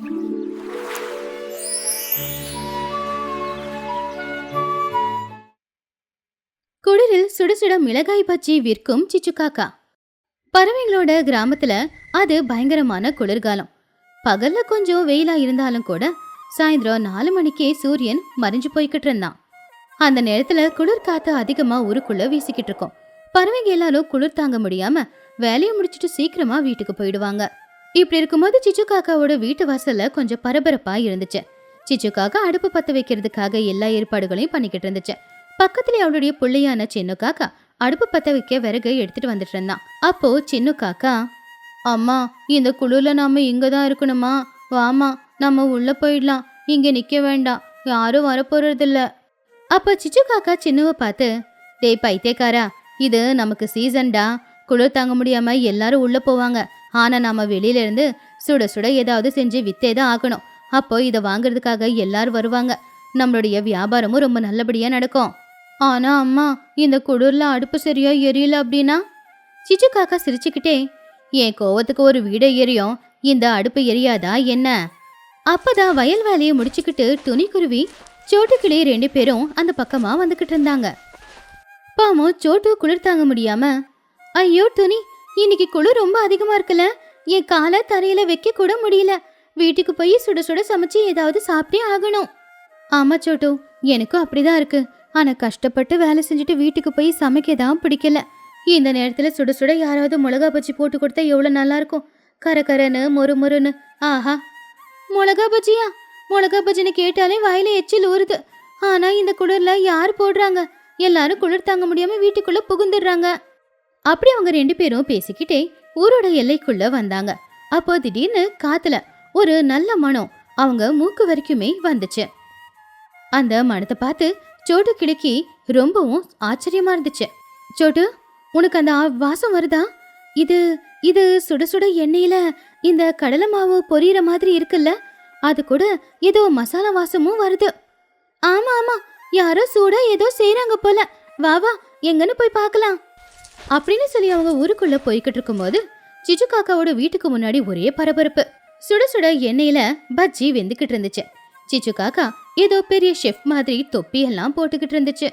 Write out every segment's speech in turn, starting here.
குளிரில் சுட சுட மிளகாய் பச்சி விற்கும் சிச்சு காக்கா. பறவைங்களோட கிராமத்துல அது பயங்கரமான குளிர்காலம். பகல்ல கொஞ்சம் வெயிலா இருந்தாலும் கூட சாயந்தரம் நாலு மணிக்கே சூரியன் மறைஞ்சு போய்கிட்டு இருந்தான். அந்த நேரத்துல குளிர் காத்து அதிகமா ஊருக்குள்ள வீசிக்கிட்டு இருக்கும். பறவைங்க எல்லாரும் குளிர் தாங்க முடியாம வேலையை முடிச்சிட்டு சீக்கிரமா வீட்டுக்கு போயிடுவாங்க. இப்படி இருக்கும்போது சிச்சு காக்காவோட வீட்டு வாசல்ல கொஞ்சம் பரபரப்பா இருந்துச்சு. சிச்சு காக்கா அடுப்பு பத்த வைக்கிறதுக்காக எல்லா ஏற்பாடுகளையும் பண்ணிக்கிட்டு இருந்துச்சு. பக்கத்துல அவளுடைய பிள்ளையான சின்ன காக்கா அடுப்பு பத்த வைக்க விறகு எடுத்துட்டு வந்துட்டு இருந்தான். அப்போ சின்ன காக்கா அம்மா இந்த குழுல நாம இங்க தான் இருக்கணுமா? வாமா நம்ம உள்ள போயிடலாம். இங்க நிக்க வேண்டாம். யாரும் வரப்போறதில்ல. அப்ப சிச்சு காக்கா சின்னவ பார்த்து டேய் பைத்தியக்காரா இது நமக்கு சீசன்டா. குளிர் தாங்க முடியாம எல்லாரும் உள்ள போவாங்க. ஆனால் நாம் வெளியில இருந்து சுட சுட ஏதாவது செஞ்சு வித்தே தான் ஆகணும். அப்போ இதை வாங்குறதுக்காக எல்லாரும் வருவாங்க. நம்மளுடைய வியாபாரமும் ரொம்ப நல்லபடியாக நடக்கும். ஆனால் அம்மா இந்த குளிர்ல அடுப்பு சரியா எரியல அப்படின்னா? சிச்சு காக்கா சிரிச்சுக்கிட்டே என் கோவத்துக்கு ஒரு வீடு எரியும். இந்த அடுப்பு எரியாதா என்ன? அப்பதான் வயல் வேலையை முடிச்சுக்கிட்டு துணிக்குருவி சோட்டுக்கிளி ரெண்டு பேரும் அந்த பக்கமா வந்துகிட்டு இருந்தாங்க. பாமோ சோட்டு குளிர் தாங்க முடியாம ஐயோ துணி இன்னைக்கு குளிர் ரொம்ப அதிகமா இருக்குல்ல? என் காலை தரையில வைக்க கூட முடியல. வீட்டுக்கு போய் சுட சுட சமைச்சு ஏதாவது சாப்பிட்டே ஆகணும். ஆமா சோட்டு எனக்கும் அப்படிதான் இருக்கு. ஆனா கஷ்டப்பட்டு வேலை செஞ்சுட்டு வீட்டுக்கு போய் சமைக்க தான் பிடிக்கல. இந்த நேரத்துல சுட சுட யாராவது மிளகா பஜ்ஜி போட்டு கொடுத்தா எவ்வளவு நல்லா இருக்கும். கரகரன்னு மொறு மொறுன்னு. ஆஹா. மிளகா பஜ்ஜியா? மிளகா பஜ்ஜின்னு கேட்டாலே வாயில எச்சில் ஊறுது. ஆனா இந்த குளிர்ல யார் போடுறாங்க? எல்லாரும் குளிர் தாங்க முடியாம வீட்டுக்குள்ள புகுந்துடுறாங்க. அப்படி அவங்க ரெண்டு பேரும் பேசிக்கிட்டே ஊரோட எல்லைக்குள்ள வந்தாங்க. அப்போ திடீர்னு காத்துல ஒரு நல்ல மனம் அவங்க மூக்கு வரைக்குமே வந்துச்சு. அந்த மனத்தை பார்த்து சோட்டு கிழக்கி ரொம்பவும் ஆச்சரியமா இருந்துச்சு. சோட்டு உனக்கு அந்த வாசம் வருதா? இது இது சுட சுட எண்ணெயில இந்த கடலை மாவு பொரியற மாதிரி இருக்குல்ல? அது கூட ஏதோ மசாலா வாசமும் வருது. ஆமா ஆமா யாரோ சூடா ஏதோ செய்யறாங்க போல. வா வா எங்கன்னு போய் பார்க்கலாம். அப்படின்னு சொல்லி அவங்க ஊருக்குள்ள போய்கிட்டு இருக்கும்போது சிச்சு காக்காவோட வீட்டுக்கு முன்னாடி ஒரே பரபரப்பு. சுட சுட எண்ணெயில பஜ்ஜி வெந்துகிட்டு இருந்துச்சு. சிச்சு காக்கா ஏதோ பெரிய ஷெஃப் மாதிரி தொப்பி எல்லாம் போட்டுக்கிட்டு இருந்துச்சு.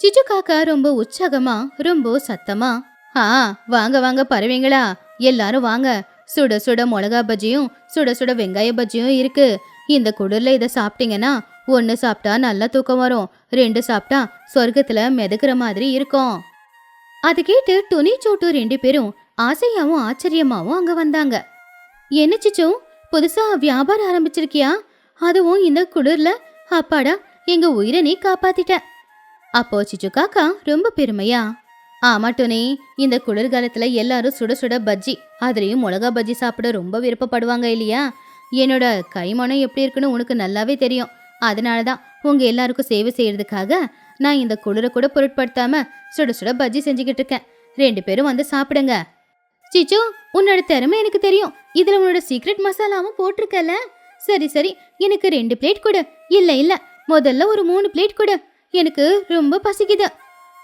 சிச்சு காக்கா ரொம்ப உற்சாகமா ரொம்ப சத்தமா ஆ வாங்க வாங்க பறவைங்களா எல்லாரும் வாங்க. சுட சுட மிளகா பஜ்ஜியும் சுட சுட வெங்காய பஜ்ஜியும் இருக்கு. இந்த குளிர்ல இதை சாப்பிட்டீங்கன்னா ஒன்று சாப்பிட்டா நல்லா தூக்கம் வரும். ரெண்டு சாப்பிட்டா சொர்க்கத்துல மிதக்குற மாதிரி இருக்கும். அது கேட்டு துணி சோட்டு ரெண்டு பேரும் ஆசையாவும் ஆச்சரியமாவும் அங்க வந்தாங்க. என்ன சிச்சு? புதுசா வியாபாரம் ஆரம்பிச்சிருக்கியா? அதுவும் இந்த குளிர்ல? அப்பாடா எங்க உயிரை நீ காப்பாத்திட்ட. அப்போ சிச்சு காக்கா ரொம்ப பெருமையா? ஆமா டொனி இந்த குளிர்காலத்துல எல்லாரும் சுட சுட பஜ்ஜி அதுலயும் மிளகா பஜ்ஜி சாப்பிட ரொம்ப விருப்பப்படுவாங்க இல்லையா? என்னோட கைமணம் எப்படி இருக்குன்னு உனக்கு நல்லாவே தெரியும். அதனால தான் உங்க எல்லாருக்கும் சேவை செய்யறதுக்காக நான் இந்த குளிரை கூட பொருட்படுத்தாம சுட சுட பஜ்ஜி செஞ்சுக்கிட்டு இருக்கேன். ரெண்டு பேரும் வந்து சாப்பிடுங்க. சிச்சு உன்னோட திறமை எனக்கு தெரியும். இதுல உன்னோட சீக்ரெட் மசாலாவும் போட்டிருக்கல. சரி சரி. எனக்கு ரெண்டு பிளேட் கொடு. இல்ல இல்ல. முதல்ல ஒரு மூணு பிளேட் கொடு. எனக்கு ரொம்ப பசிக்குது.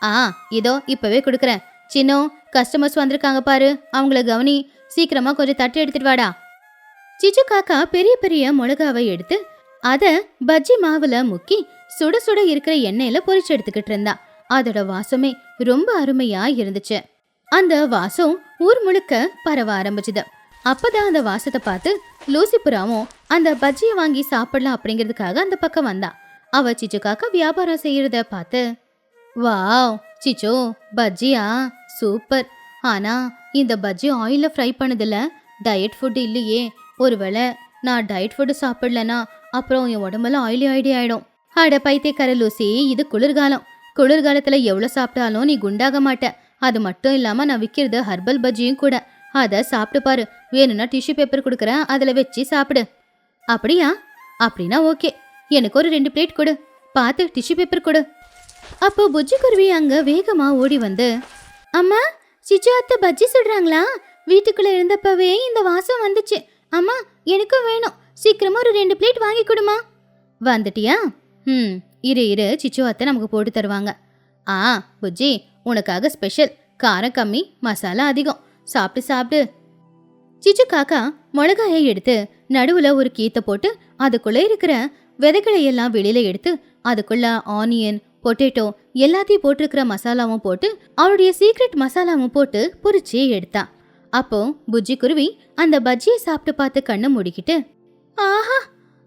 ஆ இதோ இப்பவே கொடுக்குறேன். சின்னோ கஸ்டமர்ஸ் வந்திருக்காங்க பாரு. அவங்கள கவனி. சீக்கிரமா கொஞ்சம் தட்டு எடுத்துட்டு வாடா. சிச்சு காக்கா பெரிய பெரிய மிளகாவை எடுத்து அதை பஜ்ஜி மாவுல முக்கி சுட சுட இருக்கிற எண்ணெயில பொரிச்சு எடுத்துக்கிட்டு இருந்தா. அதோட வாசமே ரொம்ப அருமையா இருந்துச்சு. அந்த வாசம் ஊர் முழுக்க பரவ ஆரம்பிச்சுது. அப்பதான் அந்த வாசத்தை பார்த்து லூசிபுராவும் அந்த பஜ்ஜியை வாங்கி சாப்பிடலாம் அப்படிங்கிறதுக்காக அந்த பக்கம் வந்தா. அவ சிச்சு வியாபாரம் செய்யறத பார்த்து வாவ் சிச்சோ பஜ்ஜியா? சூப்பர். ஆனா இந்த பஜ்ஜி ஆயில ஃப்ரை பண்ணதுல டயட் ஃபுட் இல்லையே. ஒருவேளை நான் டயட் ஃபுட் சாப்பிடலனா அப்புறம் என் உடம்பெல்லாம் ஆயிலி ஆயிடி ஆயிடும். அட பைத்தியக்கார லூசி இது குளிர்காலம். குளிர்காலத்துல எவ்வளவு சாப்பிட்டாலும் நீ குண்டாக மாட்ட. அது மட்டும் இல்லாம நான் விக்கிறது ஹர்பல் பஜ்ஜியும் கூட. அதை சாப்பிட்டு பாரு. வேணும்னா டிஷ்யூ பேப்பர் கொடுக்குறேன். அதில் வச்சு சாப்பிடு. அப்படியா? அப்படின்னா ஓகே எனக்கு ஒரு ரெண்டு பிளேட் கொடு. பார்த்து டிஷ்யூ பேப்பர் கொடு. அப்போ புஜ்ஜி குருவி அங்கே வேகமாக ஓடி வந்து அம்மா சிச்சு அத்தை பஜ்ஜி சுடுறாங்களா வீட்டுக்குள்ளே இருந்தப்பவே இந்த வாசம் வந்துச்சு. அம்மா எனக்கும் வேணும். சீக்கிரமா ஒரு ரெண்டு பிளேட் வாங்கி கொடுமா. வந்துட்டியா? ம் இரு இரு. சிச்சு அத்தை நமக்கு போட்டு தருவாங்க. ஆ புஜ்ஜி உனக்காக ஸ்பெஷல். காரம் கம்மி மசாலா அதிகம். சாப்பிட்டு சாப்பிடு. சிச்சு காக்கா மிளகாயை எடுத்து நடுவில் ஒரு கீத்தை போட்டு அதுக்குள்ளே இருக்கிற விதைகளை எல்லாம் வெளியில எடுத்து அதுக்குள்ள ஆனியன் பொட்டேட்டோ எல்லாத்தையும் போட்டிருக்கிற மசாலாவும் போட்டு அவளுடைய சீக்ரெட் மசாலாவும் போட்டு பொரிச்சு எடுத்தா. அப்போ புஜ்ஜி குருவி அந்த பஜ்ஜியை சாப்பிட்டு பார்த்து கண்ணை மூடிக்கிட்டு ஆஹா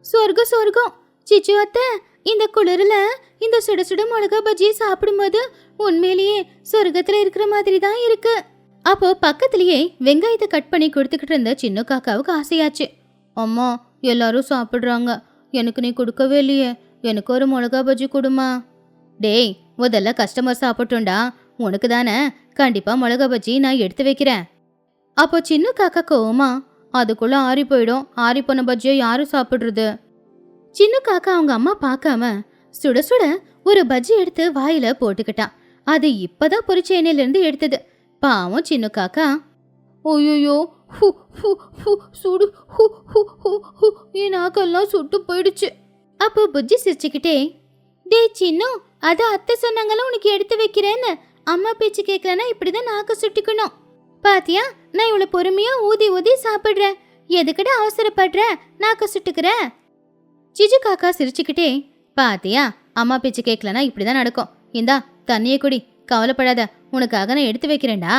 சொர்க்கம் சொர்க்கம். சிச்சு அத்தை இந்த குளிரில் இந்த சுட சுட மிளகா பஜ்ஜியை சாப்பிடும்போது உண்மையிலேயே சொர்க்கத்துல இருக்கிற மாதிரி தான் இருக்கு. அப்போ பக்கத்துலயே வெங்காயத்தை கட் பண்ணி கொடுத்துக்கிட்டு இருந்த சின்ன காக்காவுக்கு ஆசையாச்சு. அம்மா எல்லாரும் சாப்பிட்றாங்க. எனக்கு நீ கொடுக்கவே இல்லையே. எனக்கு ஒரு மிளகா பஜ்ஜி கொடுமா. டேய் முதல்ல கஸ்டமர் சாப்பிட்டுண்டா. உனக்கு தானே? கண்டிப்பா மிளகா பஜ்ஜி நான் எடுத்து வைக்கிறேன். அப்போ சின்ன காக்கா கோவமா அதுக்குள்ள ஆறி போயிடும். ஆறி போன பஜ்ஜியை யாரும் சாப்பிடுறது? சின்ன காக்கா அவங்க அம்மா பார்க்காம சுட சுட ஒரு பஜ்ஜி எடுத்து வாயில போட்டுக்கிட்டான் அது இப்பதான் பொரிச்ச எண்ணெயிலிருந்து எடுத்தது. பாவம் சின்ன காக்கா. ஓயோயோ ஹு ஹு ஹு சுடு ஹு ஹு ஹு ஹு என் நாக்கெல்லாம் சுட்டு போயிடுச்சு. அப்போ புஜ்ஜி சிரிச்சுக்கிட்டே டேய் சின்னு அது அத்தை சொன்னாங்களாம் உனக்கு எடுத்து வைக்கிறேன்னு? அம்மா பேச்சு கேட்கலன்னா இப்படிதான் நாக்க சுட்டிக்கணும். பாத்தியா? நான் இவ்வளோ பொறுமையா ஊதி ஊதி சாப்பிடுறேன் எதுக்கிட்ட அவசரப்படுற? நாக்க சுட்டுக்கிற ஜிஜு காக்கா சிரிச்சுக்கிட்டே பாத்தியா அம்மா பேச்சு கேட்கலனா இப்படிதான் நடக்கும். இந்தா தண்ணியை குடி. கவலைப்படாத. உனக்காக நான் எடுத்து வைக்கிறேன்டா.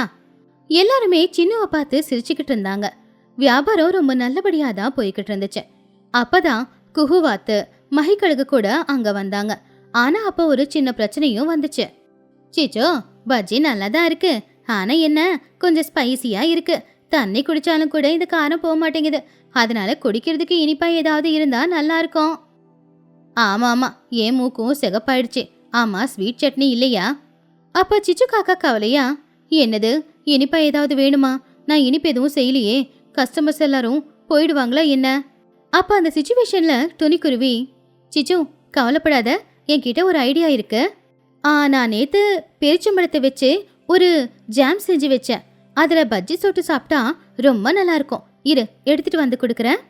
எல்லாருமே சின்னுவை பார்த்து சிரிச்சுக்கிட்டு இருந்தாங்க. வியாபாரம் ரொம்ப நல்லபடியா தான் போய்கிட்டு இருந்துச்சு. அப்பதான் குஹுவாத்து மகிக்கழுகு கூட அங்க வந்தாங்க. ஆனா அப்ப ஒரு சின்ன பிரச்சனையும் வந்துச்சு. சீச்சோ பஜ்ஜி நல்லா தான் இருக்கு. ஆனா என்ன கொஞ்சம் ஸ்பைசியா இருக்கு. தண்ணி குடிச்சாலும் கூட இந்த காரம் போக மாட்டேங்குது. அதனால குடிக்கிறதுக்கு இனிப்பா ஏதாவது இருந்தா நல்லா இருக்கும். ஆமா ஆமா மூக்கும் சிகப்பாயிடுச்சு. ஆமா ஸ்வீட் சட்னி இல்லையா? அப்ப சிச்சு காக்கா கவலையா? என்னது இனிப்பா ஏதாவது வேணுமா? நான் இனிப்பு எதுவும் செய்யலையே. கஸ்டமர்ஸ் எல்லாரும் போயிடுவாங்களா என்ன? அப்ப அந்த சுச்சுவேஷன்ல துணிக்குருவி சிச்சு கவலைப்படாத என்கிட்ட ஒரு ஐடியா இருக்கு. ஆ நான் நேத்து பெருச்சம்பழத்தை வச்சு ஒரு ஜாம் செஞ்சு வச்சேன். அதில் பஜ்ஜி சொட்டு சாப்பிட்டா ரொம்ப நல்லா இருக்கும் இரு எடுத்துட்டு வந்து கொடுக்குறேன்.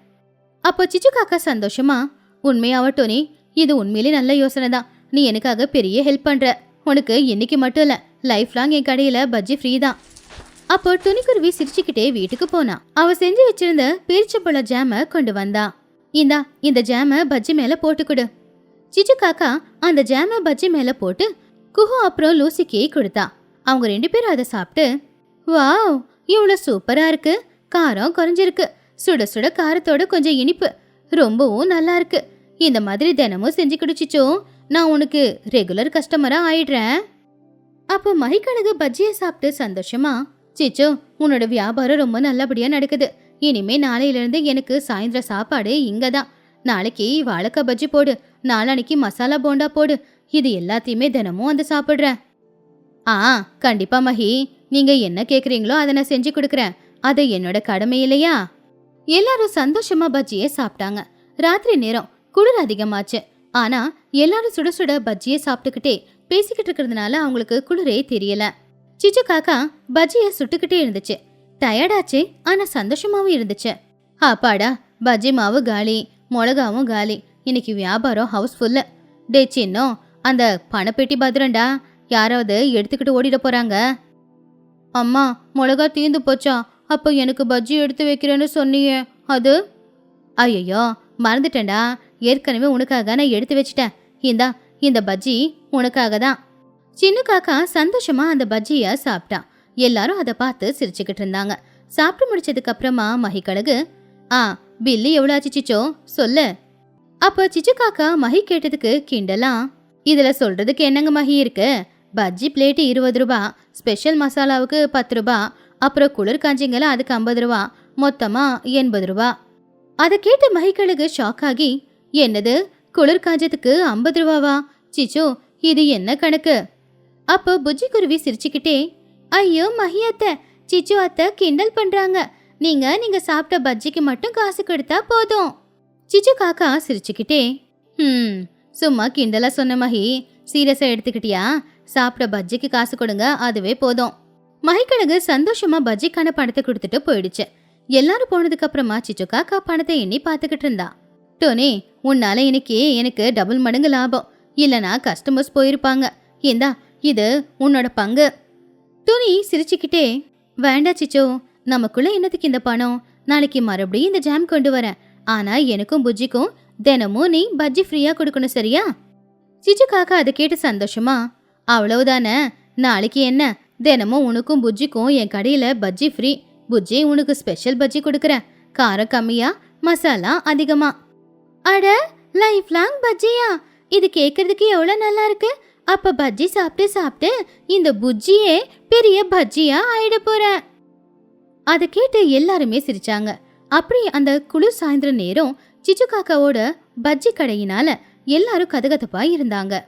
அப்போ சிச்சு காக்கா சந்தோஷமா உண்மையாவ டோனி இது உண்மையிலே நல்ல யோசனை தான். நீ எனக்காக பெரிய ஹெல்ப் பண்ற. உனக்கு இன்னைக்கு மட்டும் இல்லை லைஃப் லாங் என் கடையில் பஜ்ஜி ஃப்ரீ தான். அப்போ துணிக்குருவி சிரிச்சுக்கிட்டே வீட்டுக்கு போனா. அவ செஞ்சு வச்சிருந்த பேரிச்சம்பழ ஜாமை கொண்டு வந்தா. இந்தா இந்த ஜாமை பஜ்ஜி மேல போட்டுக்கொடு சிச்சு காக்கா அந்த ஜாமை பஜ்ஜி மேல போட்டு குஹு அப்புறம் லூசிக்கே கொடுத்தா. அவங்க ரெண்டு பேரும் அதை சாப்பிட்டு வாவ் இவ்வளோ சூப்பராக இருக்கு. காரம் குறைஞ்சிருக்கு. சுட சுட காரத்தோட கொஞ்சம் இனிப்பு. ரொம்பவும் நல்லா இருக்கு. இந்த மாதிரி தினமும் செஞ்சு குடிச்சிச்சோ. நான் உனக்கு ரெகுலர் கஸ்டமராக ஆயிடுறேன். அப்போ மகிக்கழகு பஜ்ஜியை சாப்பிட்டு சந்தோஷமா சிச்சோ உன்னோட வியாபாரம் ரொம்ப நல்லபடியாக நடக்குது. இனிமே நாளையிலேருந்து எனக்கு சாயந்தர சாப்பாடு இங்கே தான். நாளைக்கு வாழைக்காய் பஜ்ஜி போடு. நாளான்னைக்கு மசாலா போண்டா போடு. இது எல்லாத்தையுமே தினமும் வந்து சாப்பிட்றேன். ஆ கண்டிப்பா மஹி நீங்க என்ன கேக்குறீங்களோ அதை நான் செஞ்சு கொடுக்குறேன். அது என்னோட கடமை இல்லையா? எல்லாரும் சந்தோஷமா பஜ்ஜியை சாப்பிட்டாங்க. ராத்திரி நேரம் குளிர் அதிகமாச்சு. ஆனா எல்லாரும் சுட சுட பஜ்ஜியை சாப்பிட்டுக்கிட்டே பேசிக்கிட்டு இருக்கிறதுனால அவங்களுக்கு குளிரே தெரியல. சிச்சு காக்கா பஜ்ஜியை சுட்டுக்கிட்டே இருந்துச்சு. டயர்டாச்சு ஆனா சந்தோஷமாவும் இருந்துச்சு. அப்பாடா பஜ்ஜி மாவு காலி மிளகாவும் காலி. இன்னைக்கு வியாபாரம் ஹவுஸ்ஃபுல்லு. டே சின்னம் அந்த பணப்பெட்டி பத்திரண்டா யாராவது எடுத்துக்கிட்டு ஓடிட போறாங்க? அம்மா மிளகா தீந்து போச்சா? அப்போ எனக்கு பஜ்ஜி எடுத்து வைக்கிறேன்னு சொன்னியே. அது? ஐயோ மறந்துட்டேன்டா. ஏற்கனவே உனக்காக நான் எடுத்து வச்சிட்டேன். இந்தா இந்த பஜ்ஜி உனக்காக தான். சின்ன காக்கா சந்தோஷமா அந்த பஜ்ஜிய சாப்பிட்டான் எல்லாரும் அதை பார்த்து சிரிச்சுக்கிட்டு இருந்தாங்க. சாப்பிட்டு முடிச்சதுக்கு அப்புறமா மகிக்கழகு ஆ பில்லு எவ்வளோ ஆச்சு சிச்சோ? சொல்லு. அப்போ சிச்சு காக்கா மகி கேட்டதுக்கு கிண்டலாம் இதுல சொல்றதுக்கு என்னங்க மகி இருக்கு? பஜ்ஜி பிளேட்டு இருபது ரூபா ஸ்பெஷல் மசாலாவுக்கு பத்து ரூபா அப்புறம் குளிர் காஞ்சிங்களை அதுக்கு ஐம்பது ரூபா மொத்தமா எண்பது ரூபா. அதை கேட்டு மகிக்கழுகு ஷாக் ஆகி என்னது? குளிர் காஞ்சத்துக்கு ஐம்பது ரூபாவா? சிச்சோ இது என்ன கணக்கு? அப்போ புஜ்ஜி குருவி சிரிச்சுக்கிட்டே ஐயோ மஹி அத்தை சிச்சு அத்தை கிண்டல் பண்றாங்க. நீங்க நீங்க சாப்பிட்ட பஜ்ஜிக்கு மட்டும் காசு கொடுத்தா போதும். சிச்சு காக்கா சிரிச்சுக்கிட்டே ம் சும்மா கிண்டலா சொன்ன மஹி சீரியஸா எடுத்துக்கிட்டியா? சாப்பிட பஜ்ஜிக்கு காசு கொடுங்க அதுவே போதும். மகிக்கழகு சந்தோஷமா பஜ்ஜிக்கான பணத்தை கொடுத்துட்டு போயிடுச்சு. எல்லாரும் போனதுக்கு அப்புறமா சிச்சுக்காக்கா பணத்தை எண்ணி பார்த்துக்கிட்டு இருந்தா. டோனி உன்னால இன்னைக்கு எனக்கு டபுள் மடங்கு லாபம். இல்லனா கஸ்டமர்ஸ் போயிருப்பாங்க. இந்தா இது உன்னோட பங்கு. துணி சிரிச்சுக்கிட்டே வேண்டா சிச்சோ நமக்குள்ள என்னத்துக்கு இந்த பணம்? நாளைக்கு மறுபடியும் இந்த ஜாம் கொண்டு வரேன். ஆனா எனக்கும் புஜ்ஜிக்கும் தினமும் நீ பஜ்ஜி ஃப்ரீயா கொடுக்கணும் சரியா? சிச்சு காக்கா அதை கேட்டு சந்தோஷமா அவ்வளவுதானே? நாளைக்கு என்ன? தினமும் உனக்கும் புஜ்ஜிக்கும் என் கடையில் பஜ்ஜி ஃப்ரீ. புஜ்ஜி உனக்கு ஸ்பெஷல் பஜ்ஜி கொடுக்குறேன். காரம் கம்மியா மசாலா அதிகமா. அட லைஃப் லாங் பஜ்ஜியா? இது கேட்கறதுக்கு எவ்வளோ நல்லா இருக்கு? அப்ப பஜ்ஜி சாப்பிட்டு சாப்பிட்டு இந்த புஜ்ஜியே பெரிய பஜ்ஜியா ஆயிட போறேன் அதை கேட்டு எல்லாருமே சிரிச்சாங்க. அப்படி அந்த குளிர் சாயந்தர நேரம் சிச்சு காக்காவோட பஜ்ஜி கடையினால எல்லாரும் கதகதப்பா இருந்தாங்க.